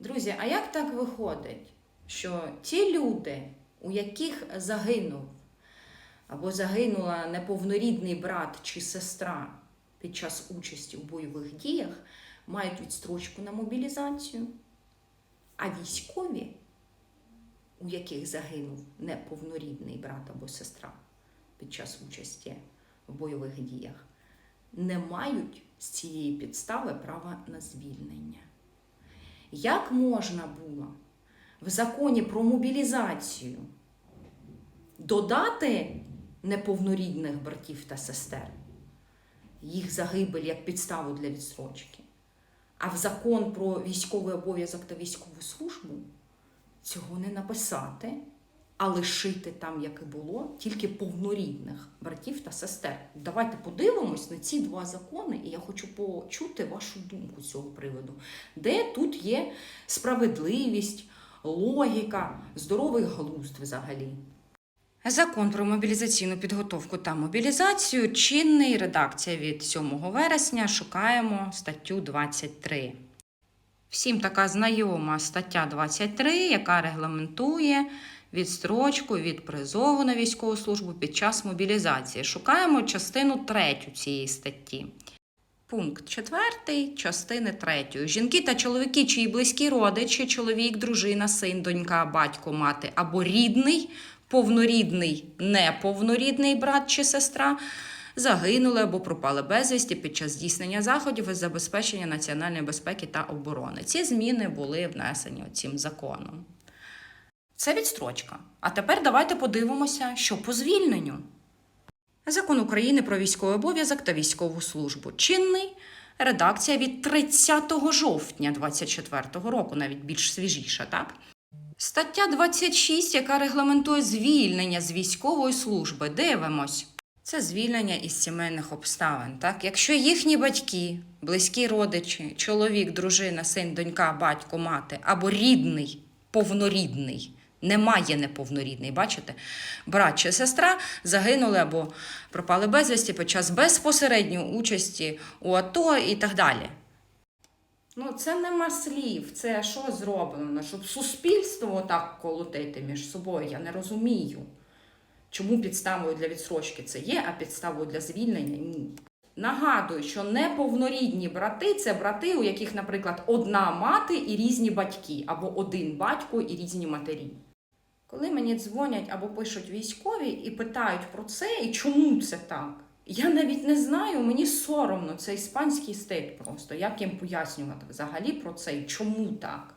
Друзі, а як так виходить, що ті люди, у яких загинув або загинула неповнорідний брат чи сестра під час участі у бойових діях, мають відстрочку на мобілізацію, а військові, у яких загинув неповнорідний брат або сестра під час участі в бойових діях, не мають з цієї підстави права на звільнення. Як можна було в законі про мобілізацію додати неповнорідних братів та сестер, їх загибель як підставу для відстрочки, а в закон про військовий обов'язок та військову службу цього не написати, а лишити там, як і було, тільки повнорідних братів та сестер. Давайте подивимось на ці два закони, і я хочу почути вашу думку з цього приводу. Де тут є справедливість, логіка, здоровий глузд взагалі? Закон про мобілізаційну підготовку та мобілізацію чинний редакція від 7 вересня. Шукаємо статтю 23. Всім така знайома стаття 23, яка регламентує відстрочку від призову на військову службу під час мобілізації. Шукаємо частину 3 цієї статті. Пункт 4 частини 3. Жінки та чоловіки, чиї близькі родичі, чоловік, дружина, син, донька, батько, мати або рідний, повнорідний, неповнорідний брат чи сестра загинули або пропали безвісті під час здійснення заходів із забезпечення національної безпеки та оборони. Ці зміни були внесені цим законом. Це відстрочка. А тепер давайте подивимося, що по звільненню. Закон України про військовий обов'язок та військову службу. Чинний редакція від 30 жовтня 2024 року, навіть більш свіжіша, так? Стаття 26, яка регламентує звільнення з військової служби. Дивимось. Це звільнення із сімейних обставин. Так? Якщо їхні батьки, близькі родичі, чоловік, дружина, син, донька, батько, мати або рідний, повнорідний, немає неповнорідний, бачите? Брат чи сестра загинули або пропали безвісті під час безпосередньої участі у АТО і так далі. Ну, це нема слів, це що зроблено, щоб суспільство отак колотити між собою, я не розумію. Чому підставою для відсрочки це є, а підставою для звільнення ні. Нагадую, що неповнорідні брати це брати, у яких, наприклад, одна мати і різні батьки, або один батько і різні матері. Коли мені дзвонять або пишуть військові і питають про це, і чому це так, я навіть не знаю, мені соромно, це іспанський стиль просто. Як їм пояснювати взагалі про це і чому так?